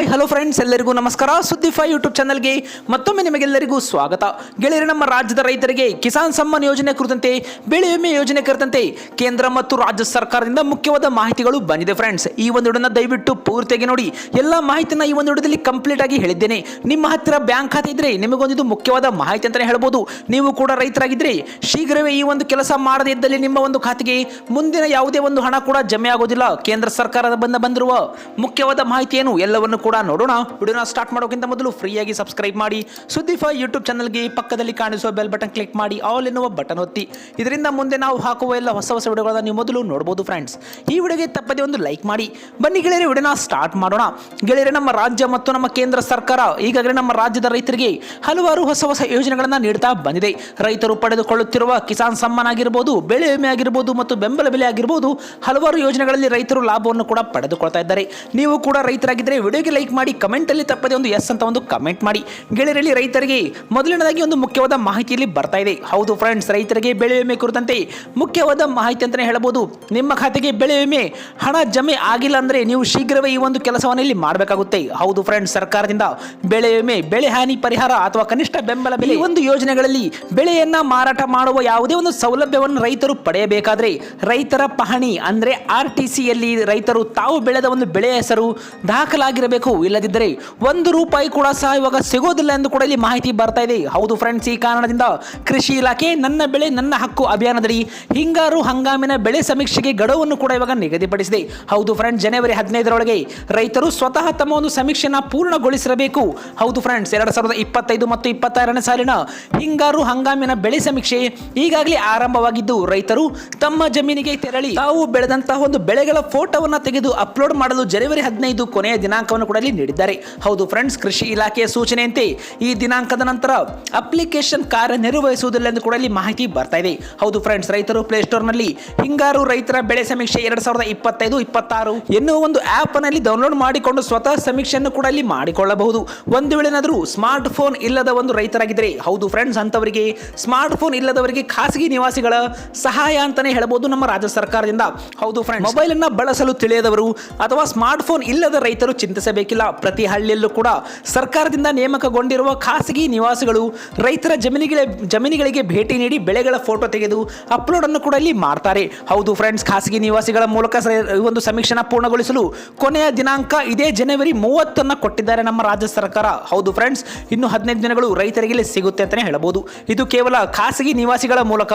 Hi hello friends ಎಲ್ಲರಿಗೂ ನಮಸ್ಕಾರ. ಸುದ್ದಿಫೈ YouTube ಚಾನಲ್ಗೆ ಮತ್ತೊಮ್ಮೆ ನಿಮಗೆಲ್ಲರಿಗೂ ಸ್ವಾಗತ. ಗೆಳೆಯರೆ, ನಮ್ಮ ರಾಜ್ಯದ ರೈತರಿಗೆ ಕಿಸಾನ್ ಸಮ್ಮಾನ್ ಯೋಜನೆ ಕುರಿತಂತೆ, ಬೆಳೆ ವಿಮೆ ಯೋಜನೆ ಕುರಿತಂತೆ ಕೇಂದ್ರ ಮತ್ತು ರಾಜ್ಯ ಸರ್ಕಾರದಿಂದ ಮುಖ್ಯವಾದ ಮಾಹಿತಿಗಳು ಬಂದಿದೆ ಫ್ರೆಂಡ್ಸ್ ಈ ಒಂದು ವಿಡಿಯೋನ ದಯವಿಟ್ಟು ಪೂರ್ತಿಯಾಗಿ ನೋಡಿ. ಎಲ್ಲ ಮಾಹಿತಿನ ಈ ಒಂದು ವಿಡಿಯೋದಲ್ಲಿ ಕಂಪ್ಲೀಟ್ ಆಗಿ ಹೇಳಿದ್ದೇನೆ. ನಿಮ್ಮ ಹತ್ತಿರ ಬ್ಯಾಂಕ್ ಖಾತೆ ಇದ್ರೆ ನಿಮಗೊಂದು ಮುಖ್ಯವಾದ ಮಾಹಿತಿ ಅಂತಲೇ ಹೇಳ್ಬೋದು. ನೀವು ಕೂಡ ರೈತರಾಗಿದ್ದರೆ ಶೀಘ್ರವೇ ಈ ಒಂದು ಕೆಲಸ ಮಾಡದೇ ಇದ್ದಲ್ಲಿ ನಿಮ್ಮ ಒಂದು ಖಾತೆಗೆ ಮುಂದಿನ ಯಾವುದೇ ಒಂದು ಹಣ ಕೂಡ ಜಮೆ ಆಗೋದಿಲ್ಲ. ಕೇಂದ್ರ ಸರ್ಕಾರದ ಬಂದ ಬಂದಿರುವ ಮುಖ್ಯವಾದ ಮಾಹಿತಿಯನ್ನು ಎಲ್ಲವನ್ನು ನೋಡೋಣ. ವಿಡಿಯೋನ ಸ್ಟಾರ್ಟ್ ಮಾಡೋಕ್ಕಿಂತ ಮೊದಲು ಫ್ರೀಯಾಗಿ ಸಬ್ಸ್ಕ್ರೈಬ್ ಮಾಡಿ. ಸುದ್ದಿಫೈ ಯೂಟ್ಯೂಬ್ ಚಾನಲ್ಗೆ ಪಕ್ಕದಲ್ಲಿ ಕಾಣಿಸುವ ಬೆಲ್ ಬಟನ್ ಕ್ಲಿಕ್ ಮಾಡಿ ಆಲ್ ಎನ್ನುವ ಬಟನ್ ಒತ್ತಿ. ಇದರಿಂದ ಮುಂದೆ ನಾವು ಹಾಕುವ ಎಲ್ಲ ಹೊಸ ಹೊಸ ವಿಡಿಯೋಗಳನ್ನ ನೀವು ಮೊದಲು ನೋಡಬಹುದು ಫ್ರೆಂಡ್ಸ್ ಈ ವಿಡಿಯೋಗೆ ತಪ್ಪದೆ ಒಂದು ಲೈಕ್ ಮಾಡಿ. ಬನ್ನಿ ಗೆಳೆಯರೆ, ವಿಡಿಯೋನ ಸ್ಟಾರ್ಟ್ ಮಾಡೋಣ. ಗೆಳೆಯರೆ, ನಮ್ಮ ರಾಜ್ಯ ಮತ್ತು ನಮ್ಮ ಕೇಂದ್ರ ಸರ್ಕಾರ, ಈಗಾಗಲೇ ನಮ್ಮ ರಾಜ್ಯದ ರೈತರಿಗೆ ಹಲವಾರು ಹೊಸ ಹೊಸ ಯೋಜನೆಗಳನ್ನು ನೀಡ್ತಾ ಬಂದಿದೆ. ರೈತರು ಪಡೆದುಕೊಳ್ಳುತ್ತಿರುವ ಕಿಸಾನ್ ಸಮ್ಮಾನ್ ಆಗಿರ್ಬೋದು, ಬೆಳೆ ವಿಮೆ ಆಗಿರ್ಬೋದು ಮತ್ತು ಬೆಂಬಲ ಬೆಲೆ ಆಗಿರ್ಬೋದು, ಹಲವಾರು ಯೋಜನೆಗಳಲ್ಲಿ ರೈತರು ಲಾಭವನ್ನು ಕೂಡ ಪಡೆದುಕೊಳ್ತಾ ಇದ್ದಾರೆ. ನೀವು ಕೂಡ ರೈತರಾಗಿದ್ದರೆ ವಿಡಿಯೋಗೆ ಲೈಕ್ ಮಾಡಿ ಕಮೆಂಟಲ್ಲಿ ತಪ್ಪದೆ ಒಂದು ಎಸ್ ಅಂತ ಒಂದು ಕಮೆಂಟ್ ಮಾಡಿ. ಗೆಳೆಯರಲ್ಲಿ ರೈತರಿಗೆ ಮೊದಲನೇದಾಗಿ ಒಂದು ಮುಖ್ಯವಾದ ಮಾಹಿತಿಯಲ್ಲಿ ಬರ್ತಾ ಇದೆ. ಹೌದು ಫ್ರೆಂಡ್ಸ್ ರೈತರಿಗೆ ಬೆಳೆ ವಿಮೆ ಕುರಿತಂತೆ ಮುಖ್ಯವಾದ ಮಾಹಿತಿ ಅಂತಲೇ ಹೇಳಬಹುದು. ನಿಮ್ಮ ಖಾತೆಗೆ ಬೆಳೆ ವಿಮೆ, ಹಣ ಜಮೆ ಆಗಿಲ್ಲ ಅಂದರೆ ನೀವು ಶೀಘ್ರವೇ ಈ ಒಂದು ಕೆಲಸವನ್ನು ಇಲ್ಲಿ ಮಾಡಬೇಕಾಗುತ್ತೆ. ಹೌದು ಫ್ರೆಂಡ್ಸ್ ಸರ್ಕಾರದಿಂದ ಬೆಳೆ ವಿಮೆ, ಬೆಳೆ ಹಾನಿ ಪರಿಹಾರ ಅಥವಾ ಕನಿಷ್ಠ ಬೆಂಬಲ ಬೆಲೆ ಈ ಒಂದು ಯೋಜನೆಗಳಲ್ಲಿ ಬೆಳೆಯನ್ನ ಮಾರಾಟ ಮಾಡುವ ಯಾವುದೇ ಒಂದು ಸೌಲಭ್ಯವನ್ನು ರೈತರು ಪಡೆಯಬೇಕಾದ್ರೆ ರೈತರ ಪಹಣಿ ಅಂದ್ರೆ ಆರ್ ಟಿ ರೈತರು ತಾವು ಬೆಳೆದ ಒಂದು ಬೆಳೆ ಹೆಸರು ದಾಖಲಾಗಿರಬೇಕು ಇಲ್ಲದಿದ್ದರೆ ಒಂದು ರೂಪಾಯಿ ಕೂಡ ಸಹ ಇವಾಗ ಸಿಗೋದಿಲ್ಲ ಎಂದು ಕೂಡ ಇಲ್ಲಿ ಮಾಹಿತಿ ಬರ್ತಾ ಇದೆ. ಹೌದು ಫ್ರೆಂಡ್ಸ್ ಈ ಕಾರಣದಿಂದ ಕೃಷಿ ಇಲಾಖೆ ನನ್ನ ಬೆಳೆ, ನನ್ನ ಹಕ್ಕು ಅಭಿಯಾನದಡಿ ಹಿಂಗಾರು ಹಂಗಾಮಿನ ಬೆಳೆ ಸಮೀಕ್ಷೆಗೆ ಗಡುವನ್ನು ಕೂಡ ಇವಾಗ ನಿಗದಿಪಡಿಸಿದೆ. ಹೌದು ಫ್ರೆಂಡ್ಸ್ ಜನವರಿ ಹದಿನೈದರೊಳಗೆ ರೈತರು ಸ್ವತಃ ತಮ್ಮ ಒಂದು ಸಮೀಕ್ಷೆಯನ್ನು ಪೂರ್ಣಗೊಳಿಸಿರಬೇಕು ಹೌದು ಫ್ರೆಂಡ್ಸ್ ಎರಡ್ ಸಾವಿರದ ಇಪ್ಪತ್ತೈದು ಮತ್ತು ಇಪ್ಪತ್ತಾರನೇ ಸಾಲಿನ ಹಿಂಗಾರು ಹಂಗಾಮಿನ ಬೆಳೆ ಸಮೀಕ್ಷೆ ಈಗಾಗಲೇ ಆರಂಭವಾಗಿದ್ದು, ರೈತರು ತಮ್ಮ ಜಮೀನಿಗೆ ತೆರಳಿ ತಾವು ಬೆಳೆದಂತಹ ಒಂದು ಬೆಳೆಗಳ ಫೋಟೋವನ್ನು ತೆಗೆದು ಅಪ್ಲೋಡ್ ಮಾಡಲು ಜನವರಿ ಹದಿನೈದು ಕೊನೆಯ ದಿನಾಂಕವನ್ನು ಕೂಡ ಇಲ್ಲಿ ನೀಡಿದ್ದಾರೆ. ಹೌದು ಫ್ರೆಂಡ್ಸ್ ಕೃಷಿ ಇಲಾಖೆಯ ಸೂಚನೆಯಂತೆ ಈ ದಿನಾಂಕದ ನಂತರ ಅಪ್ಲಿಕೇಶನ್ ಕಾರ್ಯನಿರ್ವಹಿಸುವುದಿಲ್ಲ ಎಂದು ಕೂಡ ಇಲ್ಲಿ ಮಾಹಿತಿ ಬರ್ತಾ ಇದೆ. ಹೌದು ಫ್ರೆಂಡ್ಸ್ ರೈತರು ಪ್ಲೇಸ್ಟೋರ್ನಲ್ಲಿ ಹಿಂಗಾರು ರೈತರ ಬೆಳೆ ಸಮೀಕ್ಷೆ ಎರಡ್ ಸಾವಿರದ ಇಪ್ಪತ್ತೈದು, ಇಪ್ಪತ್ತಾರು ಎನ್ನುವ ಒಂದು ಆಪ್ನಲ್ಲಿ ಡೌನ್ಲೋಡ್ ಮಾಡಿಕೊಂಡು ಸ್ವತಃ ಸಮೀಕ್ಷೆಯನ್ನು ಕೂಡ ಇಲ್ಲಿ ಮಾಡಿಕೊಳ್ಳಬಹುದು. ಒಂದು ವೇಳೆ ಏನಾದರೂ ಸ್ಮಾರ್ಟ್ ಫೋನ್ ಇಲ್ಲದ ಒಂದು ರೈತರಾಗಿದ್ದರೆ ಹೌದು ಫ್ರೆಂಡ್ಸ್ ಅಂತವರಿಗೆ ಸ್ಮಾರ್ಟ್ ಫೋನ್ ಇಲ್ಲದವರಿಗೆ ಖಾಸಗಿ ನಿವಾಸಿಗಳ ಸಹಾಯ ಅಂತಾನೆ ಹೇಳಬಹುದು ನಮ್ಮ ರಾಜ್ಯ ಸರ್ಕಾರದಿಂದ. ಹೌದು ಫ್ರೆಂಡ್ಸ್ ಮೊಬೈಲ್ ಅನ್ನ ಬಳಸಲು ತಿಳಿಯದವರು ಅಥವಾ ಸ್ಮಾರ್ಟ್ ಫೋನ್ ಇಲ್ಲದ ರೈತರು ಚಿಂತಿಸಬೇಕಿಲ್ಲ ಪ್ರತಿ ಹಳ್ಳಿಯಲ್ಲೂ ಕೂಡ ಸರ್ಕಾರದಿಂದ ನೇಮಕಗೊಂಡಿರುವ ಖಾಸಗಿ ನಿವಾಸಿಗಳು ರೈತರ ಜಮೀನಿಗೆ ಜಮೀನುಗಳಿಗೆ ಭೇಟಿ ನೀಡಿ ಬೆಳೆಗಳ ಫೋಟೋ ತೆಗೆದು ಅಪ್ಲೋಡ್ ಅನ್ನು ಕೂಡ ಇಲ್ಲಿ ಮಾಡ್ತಾರೆ. ಹೌದು ಫ್ರೆಂಡ್ಸ್ ಖಾಸಗಿ ನಿವಾಸಿಗಳ ಮೂಲಕ ಈ ಒಂದು ಸಮೀಕ್ಷೆನ ಪೂರ್ಣಗೊಳಿಸಲು ಕೊನೆಯ ದಿನಾಂಕ ಇದೇ ಜನವರಿ ಮೂವತ್ತನ್ನು ಕೊಟ್ಟಿದ್ದಾರೆ ನಮ್ಮ ರಾಜ್ಯ ಸರ್ಕಾರ. ಹೌದು ಫ್ರೆಂಡ್ಸ್ ಇನ್ನು ಹದಿನೈದು ದಿನಗಳು ರೈತರಿಗೆ ಸಿಗುತ್ತೆ ಅಂತಲೇ ಹೇಳಬಹುದು. ಇದು ಕೇವಲ ಖಾಸಗಿ ನಿವಾಸಿಗಳ ಮೂಲಕ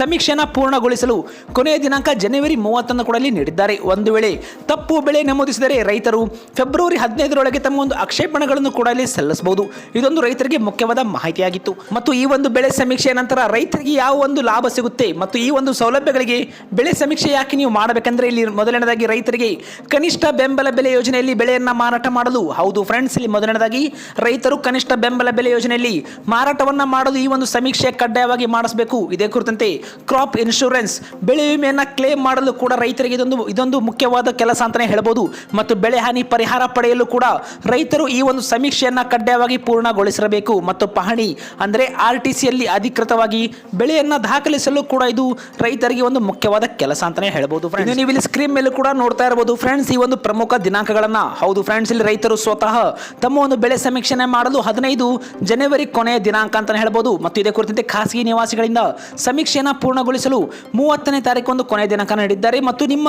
ಸಮೀಕ್ಷೆನ ಪೂರ್ಣಗೊಳಿಸಲು ಕೊನೆಯ ದಿನಾಂಕ ಜನವರಿ ಮೂವತ್ತನ್ನು ಕೂಡ ಇಲ್ಲಿ ನೀಡಿದ್ದಾರೆ. ಒಂದು ವೇಳೆ ತಪ್ಪು ಬೆಳೆ ನಮೂದಿಸಿದರೆ ರೈತರು ಫೆಬ್ರವರಿ ಹದಿನೈದರೊಳಗೆ ತಮ್ಮ ಒಂದು ಆಕ್ಷೇಪಣೆಗಳನ್ನು ಕೂಡ ಇಲ್ಲಿ ಸಲ್ಲಿಸಬಹುದು. ಇದೊಂದು ರೈತರಿಗೆ ಮುಖ್ಯವಾದ ಮಾಹಿತಿಯಾಗಿತ್ತು. ಮತ್ತು ಈ ಒಂದು ಬೆಳೆ ಸಮೀಕ್ಷೆಯ ನಂತರ ರೈತರಿಗೆ ಯಾವ ಒಂದು ಲಾಭ ಸಿಗುತ್ತೆ ಮತ್ತು ಈ ಒಂದು ಸೌಲಭ್ಯಗಳಿಗೆ ಬೆಳೆ ಸಮೀಕ್ಷೆ ಯಾಕೆ ನೀವು ಮಾಡಬೇಕಂದ್ರೆ ಇಲ್ಲಿ ಮೊದಲನೇದಾಗಿ ರೈತರಿಗೆ ಕನಿಷ್ಠ ಬೆಂಬಲ ಬೆಲೆ ಯೋಜನೆಯಲ್ಲಿ ಬೆಳೆಯನ್ನ ಮಾರಾಟ ಮಾಡಲು. ಹೌದು ಫ್ರೆಂಡ್ಸ್ ಇಲ್ಲಿ ಮೊದಲನೇದಾಗಿ ರೈತರು ಕನಿಷ್ಠ ಬೆಂಬಲ ಬೆಲೆ ಯೋಜನೆಯಲ್ಲಿ ಮಾರಾಟವನ್ನ ಮಾಡಲು ಈ ಒಂದು ಸಮೀಕ್ಷೆ ಕಡ್ಡಾಯವಾಗಿ ಮಾಡಿಸಬೇಕು. ಇದೇ ಕುರಿತಂತೆ ಕ್ರಾಪ್ ಇನ್ಶೂರೆನ್ಸ್ ಬೆಳೆ ವಿಮೆಯನ್ನ ಕ್ಲೇಮ್ ಮಾಡಲು ಕೂಡ ರೈತರಿಗೆ ಇದೊಂದು ಇದೊಂದು ಮುಖ್ಯವಾದ ಕೆಲಸ ಅಂತಾನೆ ಹೇಳ್ಬೋದು. ಮತ್ತು ಬೆಳೆ ಹಾನಿ ಪರಿಹಾರ ಪಡೆಯಲು ಕೂಡ ರೈತರು ಈ ಒಂದು ಸಮೀಕ್ಷೆಯನ್ನ ಕಡ್ಡಾಯವಾಗಿ ಪೂರ್ಣಗೊಳಿಸಿರಬೇಕು. ಮತ್ತು ಪಹಣಿ ಅಂದ್ರೆ ಆರ್ ಟಿ ಅಧಿಕೃತವಾಗಿ ಬೆಳೆಯನ್ನ ದಾಖಲಿಸಲು ಕೂಡ ಇದು ರೈತರಿಗೆ ಒಂದು ಮುಖ್ಯವಾದ ಕೆಲಸ ಅಂತಾನೆ ಹೇಳ್ಬೋದು ನೀವು ಇಲ್ಲಿ ಸ್ಕ್ರೀನ್ ಮೇಲೆ ಕೂಡ ನೋಡ್ತಾ ಇರಬಹುದು ಫ್ರೆಂಡ್ಸ್ ಈ ಒಂದು ಪ್ರಮುಖ ದಿನಾಂಕಗಳನ್ನ. ಹೌದು ಫ್ರೆಂಡ್ಸ್ ಇಲ್ಲಿ ರೈತರು ಸ್ವತಃ ತಮ್ಮ ಒಂದು ಬೆಳೆ ಸಮೀಕ್ಷೆ ಮಾಡಲು ಹದಿನೈದು ಜನವರಿ ಕೊನೆಯ ದಿನಾಂಕ ಅಂತಲೇ ಹೇಳ್ಬೋದು. ಮತ್ತು ಇದೇ ಕುರಿತಂತೆ ಖಾಸಗಿ ನಿವಾಸಿಗಳಿಂದ ಸಮೀಕ್ಷೆಯನ್ನು ಪೂರ್ಣಗೊಳಿಸಲು ಮೂವತ್ತನೇ ತಾರೀಕು ಒಂದು ಕೊನೆಯ ದಿನಾಂಕ ನೀಡಿದ್ದಾರೆ. ಮತ್ತು ನಿಮ್ಮ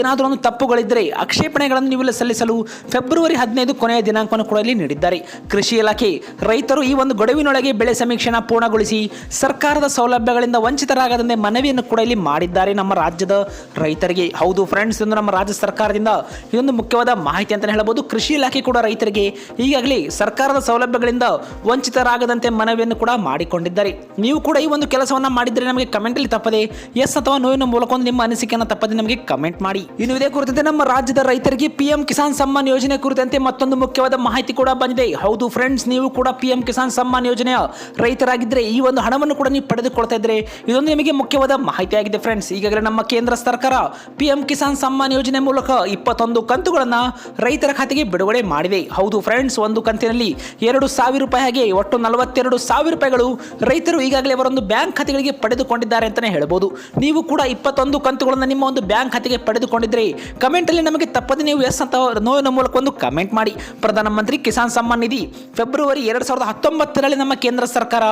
ಏನಾದರೂ ಒಂದು ತಪ್ಪುಗಳಿದ್ದರೆ ಆಕ್ಷೇಪಣೆಗಳನ್ನು ನೀವು ಸಲ್ಲಿಸಲು ಫೆಬ್ರವರಿ ಹದಿನೈದು ಕೊನೆಯ ದಿನಾಂಕವನ್ನು ಕೂಡ ಇಲ್ಲಿ ನೀಡಿದ್ದಾರೆ. ಕೃಷಿ ಇಲಾಖೆ ರೈತರು ಈ ಒಂದು ಗಡುವಿನೊಳಗೆ ಬೆಳೆ ಸಮೀಕ್ಷೆನ ಪೂರ್ಣಗೊಳಿಸಿ ಸರ್ಕಾರದ ಸೌಲಭ್ಯಗಳಿಂದ ವಂಚಿತರಾಗದಂತೆ ಮನವಿಯನ್ನು ಕೂಡ ಇಲ್ಲಿ ಮಾಡಿದ್ದಾರೆ ನಮ್ಮ ರಾಜ್ಯದ ರೈತರಿಗೆ. ಹೌದು ಫ್ರೆಂಡ್ಸ್ ಎಂದು ನಮ್ಮ ರಾಜ್ಯ ಸರ್ಕಾರದಿಂದ ಇದೊಂದು ಮುಖ್ಯವಾದ ಮಾಹಿತಿ ಅಂತಲೇ ಹೇಳಬಹುದು ಕೃಷಿ ಇಲಾಖೆ ಕೂಡ ರೈತರಿಗೆ ಈಗಾಗಲೇ ಸರ್ಕಾರದ ಸೌಲಭ್ಯಗಳಿಂದ ವಂಚಿತರಾಗದಂತೆ ಮನವಿಯನ್ನು ಕೂಡ ಮಾಡಿಕೊಂಡಿದ್ದಾರೆ. ನೀವು ಕೂಡ ಈ ಒಂದು ಕೆಲಸವನ್ನು ಮಾಡಿದರೆ ನಮಗೆ ಕಮೆಂಟಲ್ಲಿ ತಪ್ಪದೆ ಎಸ್ ಅಥವಾ ನೋವಿನ ಮೂಲಕ ಒಂದು ನಿಮ್ಮ ಅನಿಸಿಕೆಯನ್ನು ತಪ್ಪದೆ ನಮಗೆ ಕಮೆಂಟ್ ಮಾಡಿ. ಇನ್ನು ಇದೇ ಕುರಿತಂತೆ ನಮ್ಮ ರಾಜ್ಯದ ರೈತರಿಗೆ ಪಿಎಂ ಕಿಸಾನ್ ಸಮ್ಮಾನ್ ಯೋಜನೆ ಕುರಿತಂತೆ ಮತ್ತೊಂದು ಮುಖ್ಯವಾದ ಮಾಹಿತಿ ಕೂಡ ಬಂದಿದೆ. ಹೌದು ಫ್ರೆಂಡ್ಸ್ ನೀವು ಕೂಡ ಪಿಎಂ ಕಿಸಾನ್ ಸಮ್ಮಾನ್ ಯೋಜನೆಯ ರೈತರಾಗಿದ್ದರೆ ಈ ಒಂದು ಹಣವನ್ನು ಕೂಡ ನೀವು ಪಡೆದುಕೊಳ್ತಾ ಇದ್ರೆ ಇದೊಂದು ನಿಮಗೆ ಮುಖ್ಯವಾದ ಮಾಹಿತಿಯಾಗಿದೆ ಫ್ರೆಂಡ್ಸ್ ಈಗಾಗಲೇ ನಮ್ಮ ಕೇಂದ್ರ ಸರ್ಕಾರ ಪಿಎಂ ಕಿಸಾನ್ ಸಮ್ಮಾನ್ ಯೋಜನೆ ಮೂಲಕ ಇಪ್ಪತ್ತೊಂದು ಕಂತುಗಳನ್ನು ರೈತರ ಖಾತೆಗೆ ಬಿಡುಗಡೆ ಮಾಡಿದೆ. ಹೌದು ಫ್ರೆಂಡ್ಸ್ ಒಂದು ಕಂತಿನಲ್ಲಿ ಎರಡು ಸಾವಿರ ರೂಪಾಯಿ ಹಾಗೆ ಒಟ್ಟು ನಲವತ್ತೆರಡು ಸಾವಿರ ರೂಪಾಯಿಗಳು ರೈತರು ಈಗಾಗಲೇ ಅವರೊಂದು ಬ್ಯಾಂಕ್ ಖಾತೆಗಳಿಗೆ ಪಡೆದುಕೊಂಡಿದ್ದಾರೆ ಅಂತಲೇ ಹೇಳ್ಬೋದು. ನೀವು ಕೂಡ ಇಪ್ಪತ್ತೊಂದು ಕಂತುಗಳನ್ನು ನಿಮ್ಮ ಒಂದು ಬ್ಯಾಂಕ್ ಖಾತೆಗೆ ಪಡೆದುಕೊಂಡಿದ್ರೆ ಕಮೆಂಟಲ್ಲಿ ನಮಗೆ ತಪ್ಪದೆ ನೀವು ಎಸ್ ಅಂತ ನೋವಿನ ಮೂಲಕ ಒಂದು ಕಮೆಂಟ್ ಮಾಡಿ. ಪ್ರಧಾನಮಂತ್ರಿ ಕಿಸಾನ್ ಸಮ್ಮಾನ್ ನಿಧಿ. ಫೆಬ್ರವರಿ ಎರಡು ಸಾವಿರದ ಹತ್ತೊಂಬತ್ತರಲ್ಲಿ ನಮ್ಮ ಕೇಂದ್ರ ಸರ್ಕಾರ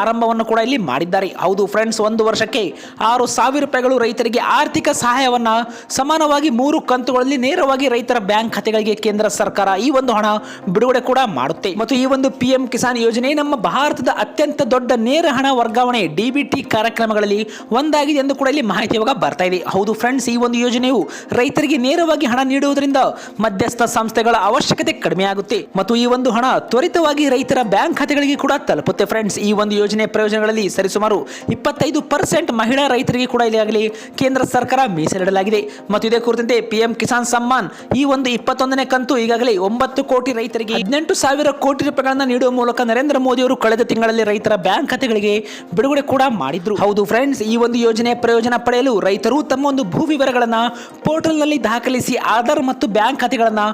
ಆರಂಭವನ್ನು ಕೂಡ ಇಲ್ಲಿ ಮಾಡಿದ್ದಾರೆ. ಹೌದು ಫ್ರೆಂಡ್ಸ್ ಒಂದು ವರ್ಷಕ್ಕೆ ಆರು ಸಾವಿರ ರೂಪಾಯಿಗಳು ರೈತರಿಗೆ ಆರ್ಥಿಕ ಸಹಾಯವನ್ನ ಸಮಾನವಾಗಿ ಮೂರು ಕಂತುಗಳಲ್ಲಿ ನೇರವಾಗಿ ರೈತರ ಬ್ಯಾಂಕ್ ಖಾತೆಗಳಿಗೆ ಕೇಂದ್ರ ಸರ್ಕಾರ ಈ ಒಂದು ಹಣ ಬಿಡುಗಡೆ ಕೂಡ ಮಾಡುತ್ತೆ. ಮತ್ತು ಈ ಒಂದು ಪಿ ಎಂ ಕಿಸಾನ್ ಯೋಜನೆ ನಮ್ಮ ಭಾರತದ ಅತ್ಯಂತ ದೊಡ್ಡ ನೇರ ಹಣ ವರ್ಗಾವಣೆ ಡಿಬಿಟಿ ಕಾರ್ಯಕ್ರಮಗಳಲ್ಲಿ ಒಂದಾಗಿದೆ ಎಂದು ಕೂಡ ಇಲ್ಲಿ ಮಾಹಿತಿ ಇವಾಗ ಬರ್ತಾ ಇದೆ. ಹೌದು ಫ್ರೆಂಡ್ಸ್ ಈ ಒಂದು ಯೋಜನೆಯು ರೈತರಿಗೆ ನೇರವಾಗಿ ಹಣ ನೀಡುವುದರಿಂದ ಮಧ್ಯಸ್ಥ ಸಂಸ್ಥೆಗಳ ಅವಶ್ಯಕತೆ ಕಡಿಮೆ ಆಗುತ್ತೆ. ಮತ್ತು ಈ ಒಂದು ಹಣ ತ್ವರಿತವಾಗಿ ರೈತರ ಬ್ಯಾಂಕ್ ಖಾತೆಗಳಿಗೆ ಕೂಡ ತಲುಪುತ್ತೆ ಫ್ರೆಂಡ್ಸ್ ಈ ಒಂದು ಯೋಜನೆ ಪ್ರಯೋಜನಗಳಲ್ಲಿ ಸರಿಸುಮಾರು ಇಪ್ಪತ್ತೈದು ಪರ್ಸೆಂಟ್ ಮಹಿಳಾ ರೈತರಿಗೆ ಕೂಡ ಇಲ್ಲಿ ಕೇಂದ್ರ ಸರ್ಕಾರ ಮೀಸಲಿಡಲಾಗಿದೆ. ಮತ್ತು ಇದೇ ಕುರಿತಂತೆ ಪಿಎಂ ಕಿಸಾನ್ ಸಮ್ಮಾನ್ ಈ ಒಂದು ಇಪ್ಪತ್ತೊಂದನೇ ಕಂತು ಈಗಾಗಲೇ ಒಂಬತ್ತು ಕೋಟಿ ರೈತರಿಗೆ ಹದಿನೆಂಟು ಸಾವಿರ ಕೋಟಿ ರೂಪಾಯಿಗಳನ್ನು ನೀಡುವ ಮೂಲಕ ನರೇಂದ್ರ ಮೋದಿ ಅವರು ಕಳೆದ ತಿಂಗಳಲ್ಲಿ ರೈತರ ಬ್ಯಾಂಕ್ ಖಾತೆಗಳಿಗೆ ಬಿಡುಗಡೆ ಕೂಡ ಮಾಡಿದ್ರು. ಹೌದು ಫ್ರೆಂಡ್ಸ್ ಈ ಒಂದು ಯೋಜನೆ ಪ್ರಯೋಜನ ಪಡೆಯಲು ರೈತರು ತಮ್ಮ ಒಂದು ಭೂ ವಿವರಗಳನ್ನ ಪೋರ್ಟಲ್ನಲ್ಲಿ ದಾಖಲಿಸಿ ಆಧಾರ್ ಮತ್ತು ಬ್ಯಾಂಕ್ ಖಾತೆಗಳನ್ನ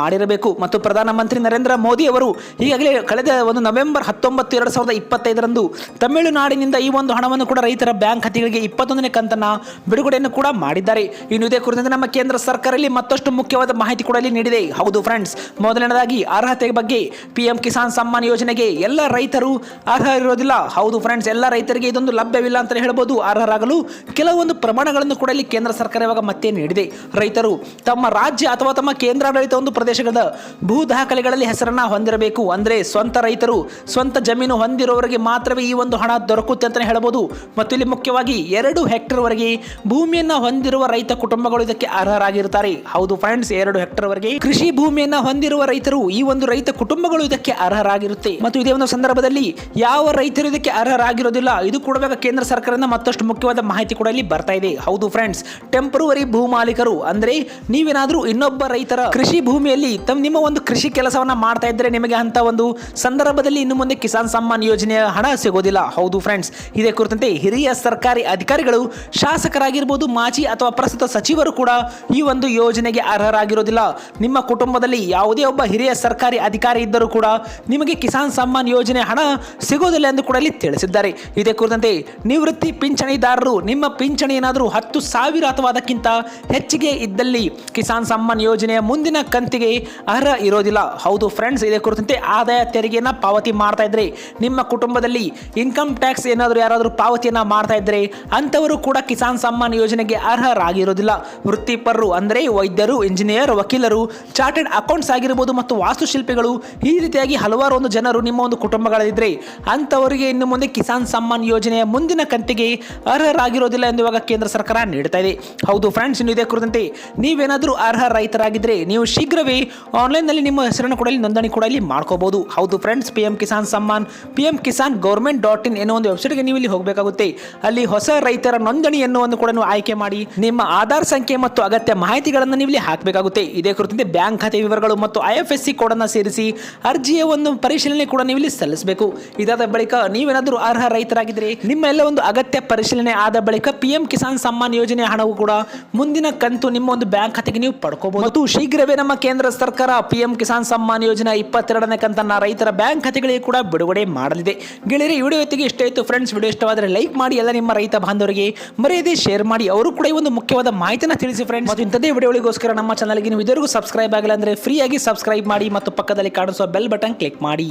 ಮಾಡಿರಬೇಕು. ಮತ್ತು ಪ್ರಧಾನಮಂತ್ರಿ ನರೇಂದ್ರ ಮೋದಿ ಅವರು ಈಗಾಗಲೇ ಕಳೆದ ಒಂದು ನವೆಂಬರ್ ಹತ್ತೊಂಬತ್ತು ಎರಡು ಸಾವಿರದ ಇಪ್ಪತ್ತೈದರಂದು ತಮಿಳುನಾಡಿನಿಂದ ಈ ಒಂದು ಹಣವನ್ನು ಕೂಡ ರೈತರ ಬ್ಯಾಂಕ್ ಖಾತೆಗಳಿಗೆ ಇಪ್ಪತ್ತೊಂದನೇ ಕಂತನ್ನು ಬಿಡುಗಡೆಯನ್ನು ಕೂಡ ಮಾಡಿದ್ದಾರೆ. ಇನ್ನು ಇದೇ ಕುರಿತಂತೆ ನಮ್ಮ ಕೇಂದ್ರ ಸರ್ಕಾರ ಇಲ್ಲಿ ಮತ್ತಷ್ಟು ಮುಖ್ಯವಾದ ಮಾಹಿತಿ ಕೂಡ ಇಲ್ಲಿ ನೀಡಿದೆ. ಹೌದು ಫ್ರೆಂಡ್ಸ್ ಮೊದಲನೇದಾಗಿ ಅರ್ಹತೆ ಬಗ್ಗೆ ಪಿಎಂ ಕಿಸಾನ್ ಸಮ್ಮಾನ್ ಯೋಜನೆಗೆ ಎಲ್ಲ ರೈತರು ಅರ್ಹ ಇರೋದಿಲ್ಲ. ಹೌದು ಫ್ರೆಂಡ್ಸ್ ಎಲ್ಲ ರೈತರಿಗೆ ಇದೊಂದು ಲಭ್ಯವಿಲ್ಲ ಅಂತ ಹೇಳ್ಬೋದು. ಅರ್ಹರಾಗಲು ಕೆಲವೊಂದು ಪ್ರಮಾಣಗಳನ್ನು ಕೂಡ ಇಲ್ಲಿ ಕೇಂದ್ರ ಸರ್ಕಾರ ಇವಾಗ ಮತ್ತೆ ನೀಡಿದೆ. ರೈತರು ತಮ್ಮ ರಾಜ್ಯ ಅಥವಾ ತಮ್ಮ ಕೇಂದ್ರಾಡಳಿತ ಒಂದು ಪ್ರದೇಶದ ಭೂ ದಾಖಲೆಗಳಲ್ಲಿ ಹೆಸರನ್ನ ಹೊಂದಿರಬೇಕು. ಅಂದ್ರೆ ಸ್ವಂತ ರೈತರು ಸ್ವಂತ ಜಮೀನು ಹೊಂದಿರುವವರಿಗೆ ಮಾತ್ರವೇ ಈ ಒಂದು ಹಣ ದೊರಕುತ್ತೆ ಅಂತ ಹೇಳಬಹುದು ಮತ್ತು ಇಲ್ಲಿ ಮುಖ್ಯವಾಗಿ ಎರಡು ಹೆಕ್ಟರ್ ವರೆಗೆ ಭೂಮಿಯನ್ನ ಹೊಂದಿರುವ ರೈತ ಕುಟುಂಬಗಳು ಇದಕ್ಕೆ ಅರ್ಹರಾಗಿರುತ್ತಾರೆ. ಹೌದು ಫ್ರೆಂಡ್ಸ್ ಎರಡು ಹೆಕ್ಟರ್ ವರೆಗೆ ಕೃಷಿ ಭೂಮಿಯನ್ನ ಹೊಂದಿರುವ ರೈತರು ಈ ಒಂದು ರೈತ ಕುಟುಂಬಗಳು ಇದಕ್ಕೆ ಅರ್ಹರಾಗಿರುತ್ತೆ. ಮತ್ತು ಇದೇ ಒಂದು ಸಂದರ್ಭದಲ್ಲಿ ಯಾವ ರೈತರು ಇದಕ್ಕೆ ಅರ್ಹರಾಗಿರೋದಿಲ್ಲ, ಇದು ಕೂಡ ಕೇಂದ್ರ ಸರ್ಕಾರದಿಂದ ಮತ್ತಷ್ಟು ಮುಖ್ಯವಾದ ಮಾಹಿತಿ ಕೂಡ ಇಲ್ಲಿ ಬರ್ತಾ ಇದೆ. ಹೌದು ಫ್ರೆಂಡ್ಸ್ ಟೆಂಪರವರಿ ಭೂ ಮಾಲೀಕರು ಅಂದ್ರೆ ನೀವೇನಾದ್ರೂ ಇನ್ನೊಬ್ಬ ರೈತರ ಕೃಷಿ ಭೂಮಿಯಲ್ಲಿ ತಮ್ಮ ನಿಮ್ಮ ಒಂದು ಕೃಷಿ ಕೆಲಸವನ್ನ ಮಾಡ್ತಾ ಇದ್ದರೆ ನಿಮಗೆ ಅಂತ ಒಂದು ಸಂದರ್ಭದಲ್ಲಿ ಇನ್ನು ಮುಂದೆ ಕಿಸಾನ್ ಸಮ್ಮಾನ್ ಯೋಜನೆಯ ಹಣ ಸಿಗೋದಿಲ್ಲ. ಹೌದು ಫ್ರೆಂಡ್ಸ್ ಇದೇ ಕುರಿತಂತೆ ಹಿರಿಯ ಸರ್ಕಾರಿ ಅಧಿಕಾರಿಗಳು, ಶಾಸಕರಾಗಿರ್ಬೋದು, ಮಾಜಿ ಅಥವಾ ಪ್ರಸ್ತುತ ಸಚಿವರು ಕೂಡ ಈ ಒಂದು ಯೋಜನೆಗೆ ಅರ್ಹರಾಗಿರೋದಿಲ್ಲ. ನಿಮ್ಮ ಕುಟುಂಬದಲ್ಲಿ ಯಾವುದೇ ಒಬ್ಬ ಹಿರಿಯ ಸರ್ಕಾರಿ ಅಧಿಕಾರಿ ಇದ್ದರೂ ಕೂಡ ನಿಮಗೆ ಕಿಸಾನ್ ಸಮ್ಮಾನ್ ಯೋಜನೆ ಹಣ ಸಿಗೋದಿಲ್ಲ ಎಂದು ಕೂಡ ಇಲ್ಲಿ ತಿಳಿಸಿದ್ದಾರೆ. ಇದೇ ಕುರಿತಂತೆ ನಿವೃತ್ತಿ ಪಿಂಚಣಿದಾರರು, ನಿಮ್ಮ ಪಿಂಚಣಿ ಏನಾದರೂ ಹತ್ತು ಸಾವಿರ ಅಥವಾ ಅದಕ್ಕಿಂತ ಹೆಚ್ಚಿಗೆ ಇದ್ದಲ್ಲಿ ಕಿಸಾನ್ ಸಮ್ಮಾನ್ ಯೋಜನೆಯ ಮುಂದಿನ ಕಂತಿಗೆ ಅರ್ಹ ಇರೋದಿಲ್ಲ. ಹೌದು ಫ್ರೆಂಡ್ಸ್ ಇದೇ ಕುರಿತಂತೆ ಆದಾಯ ತೆರಿಗೆಯನ್ನು ಪಾವತಿ ಮಾಡ್ತಾ ಇದ್ರೆ ನಿಮ್ಮ ಕುಟುಂಬದಲ್ಲಿ ಇನ್ಕಮ್ ಟ್ಯಾಕ್ಸ್ ಏನಾದರೂ ಯಾರಾದರೂ ಪಾವತಿಯನ್ನು ಮಾಡ್ತಾ ಇದ್ರೆ ಅಂಥವರು ಕೂಡ ಕಿಸಾನ್ ಸಮ್ಮಾನ್ ಯೋಜನೆಗೆ ಅರ್ಹರಾಗಿರೋದಿಲ್ಲ. ವೃತ್ತಿಪರರು ಅಂದರೆ ವೈದ್ಯರು ಇಂಜಿನಿಯರ್ ವಕೀಲರು ಚಾರ್ಟೆಡ್ ಅಕೌಂಟ್ಸ್ ಆಗಿರ್ಬೋದು ಮತ್ತು ವಾಸ್ತುಶಿಲ್ಪಿಗಳು ಈ ರೀತಿಯಾಗಿ ಹಲವಾರು ಒಂದು ಜನರು ನಿಮ್ಮ ಒಂದು ಕುಟುಂಬಗಳಲ್ಲಿದ್ದರೆ ಅಂಥವರಿಗೆ ಇನ್ನು ಮುಂದೆ ಕಿಸಾನ್ ಸಮ್ಮಾನ್ ಯೋಜನೆಯ ಮುಂದಿನ ಕಂತಿಗೆ ಅರ್ಹರಾಗಿರೋದಿಲ್ಲ ಎಂದು ಇವಾಗ ಕೇಂದ್ರ ಸರ್ಕಾರ ನೀಡ್ತಾ ಇದೆ. ಹೌದು ಫ್ರೆಂಡ್ಸ್ ಇನ್ನು ಇದೇ ಕುರಿತಂತೆ ನೀವೇನಾದರೂ ಅರ್ಹ ರೈತರಾಗಿದ್ದರೆ ನೀವು ಶೀಘ್ರವೇ ಆನ್ಲೈನ್ನಲ್ಲಿ ನಿಮ್ಮ ಹೆಸರನ್ನು ಕೂಡ ಇಲ್ಲಿ ನೋಂದಣಿ ಕೂಡ ಇಲ್ಲಿ ಮಾಡ್ಕೋಬಹುದು ಹೌದು friends P M Kisan Samman P M Kisan government dot in ಎನ್ನುವ ಒಂದು ವೆಬ್ಸೈಟ್ಗೆ ನೀವು ಇಲ್ಲಿ ಹೋಗಬೇಕಾಗುತ್ತೆ. ಅಲ್ಲಿ ಹೊಸ ರೈತರ ನೋಂದಣಿ ಎನ್ನುವನ್ನು ಕೂಡ ನೀವು ಆಯ್ಕೆ ಮಾಡಿ, ನಿಮ್ಮ ಆಧಾರ್ ಸಂಖ್ಯೆ ಮತ್ತು ಅಗತ್ಯ ಮಾಹಿತಿಗಳನ್ನು ನೀವು ಇಲ್ಲಿ ಹಾಕಬೇಕಾಗುತ್ತೆ. ಇದೇ ಕುರಿತಂತೆ ಬ್ಯಾಂಕ್ ಖಾತೆ ವಿವರಗಳು ಮತ್ತು ಐ ಎಫ್ ಎಸ್ ಸಿ ಕೋಡನ್ನು ಸೇರಿಸಿ ಅರ್ಜಿಯ ಒಂದು ಪರಿಶೀಲನೆ ಕೂಡ ನೀವು ಇಲ್ಲಿ ಸಲ್ಲಿಸಬೇಕು. ಇದಾದ ಬಳಿಕ ನೀವೇನಾದರೂ ಅರ್ಹ ರೈತರಾಗಿದ್ದರೆ ನಿಮ್ಮ ಎಲ್ಲ ಒಂದು ಅಗತ್ಯ ಪರಿಶೀಲನೆ ಆದ ಬಳಿಕ ಪಿ ಎಂ ಕಿಸಾನ್ ಸಮ್ಮಾನ್ ಯೋಜನೆ ಹಣವು ಕೂಡ ಮುಂದಿನ ಕಂತು ನಿಮ್ಮ ಒಂದು ಬ್ಯಾಂಕ್ ಖಾತೆಗೆ ನೀವು ಪಡ್ಕೋಬಹುದು ಮತ್ತು ಶೀಘ್ರವೇ ನಮ್ಮ ಕೇಂದ್ರ ಸರ್ಕಾರ ಪಿ ಎಂ ಕಿಸಾನ್ ಸಮ್ಮಾನ್ ಯೋಜನೆ ಇಪ್ಪತ್ತೆರಡನೇ ಕಂತನ್ನ ರೈತರ ಬ್ಯಾಂಕ್ ಖಾತೆಗಳಿಗೆ ಕೂಡ ಬಿಡುಗಡೆ ಮಾಡಲಿದೆ. ಗೆಳೆಯರಿ ವಿಡಿಯೋ ಹೊತ್ತಿಗೆ ಇಷ್ಟ ಇತ್ತು ಫ್ರೆಂಡ್ಸ್ ವಿಡಿಯೋ ಇಷ್ಟವಾದರೆ ಲೈಕ್ ಮಾಡಿ, ಎಲ್ಲ ನಿಮ್ಮ ರೈತ ಬಾಂಧವರಿಗೆ ಮರೆಯದೇ ಶೇರ್ ಮಾಡಿ. ಅವರು ಕೂಡ ಈ ಒಂದು ಮುಖ್ಯವಾದ ಮಾಹಿತಿನ ತಿಳಿಸಿ ಫ್ರೆಂಡ್ಸ್ ಮತ್ತು ಇಂಥದೇ ವಿಡಿಯೋಗಳಿಗೋಸ್ಕರ ನಮ್ಮ ಚಾನಲ್ಗೆ ನೀವು ಇದರಿಗೂ ಸಬ್ಸ್ಕ್ರೈಬ್ ಆಗಿಲ್ಲ ಅಂದರೆ ಫ್ರೀಯಾಗಿ ಸಬ್ಸ್ಕ್ರೈಬ್ ಮಾಡಿ ಮತ್ತು ಪಕ್ಕದಲ್ಲಿ ಕಾಣಿಸುವ ಬೆಲ್ ಬಟನ್ ಕ್ಲಿಕ್ ಮಾಡಿ.